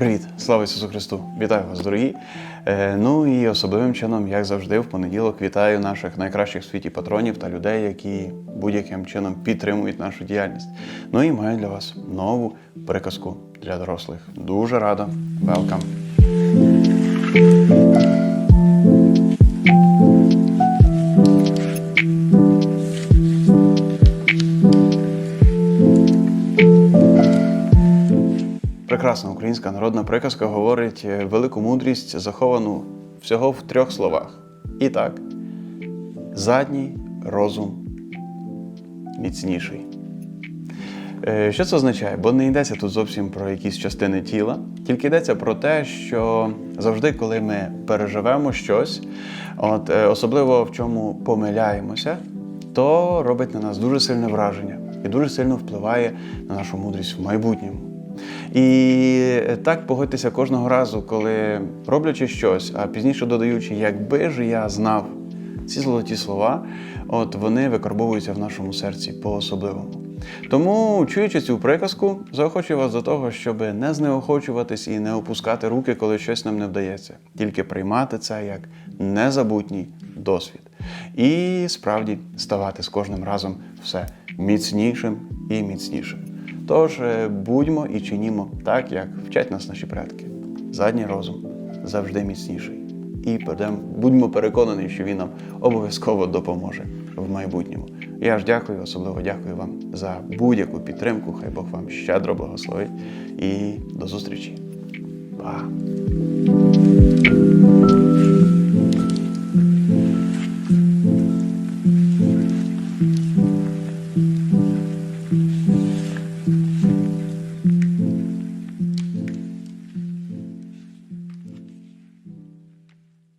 Привіт, слава Ісусу Христу! Вітаю вас, дорогі! Е, ну і особливим чином, як завжди, в понеділок вітаю наших найкращих в світі патронів та людей, які будь-яким чином підтримують нашу діяльність. Ну і маю для вас нову приказку для дорослих. Дуже рада. Welcome! Прекрасна українська народна приказка говорить е, велику мудрість, заховану всього в трьох словах. І так, задній розум міцніший. Е, Що це означає? Бо не йдеться тут зовсім про якісь частини тіла, тільки йдеться про те, що завжди, коли ми переживемо щось, от, е, особливо в чому помиляємося, то робить на нас дуже сильне враження і дуже сильно впливає на нашу мудрість в майбутньому. І так погодьтеся кожного разу, коли роблячи щось, а пізніше додаючи, якби ж я знав ці золоті слова, от вони викарбовуються в нашому серці по-особливому. Тому, чуючи цю приказку, заохочую вас до того, щоб не знеохочуватись і не опускати руки, коли щось нам не вдається, тільки приймати це як незабутній досвід. І справді ставати з кожним разом все міцнішим і міцнішим. Тож е, будьмо і чинімо так, як вчать нас наші предки. Задній розум завжди міцніший. І будем- будьмо переконані, що він нам обов'язково допоможе в майбутньому. Я ж дякую, особливо дякую вам за будь-яку підтримку. Хай Бог вам щедро благословить. І до зустрічі. Па!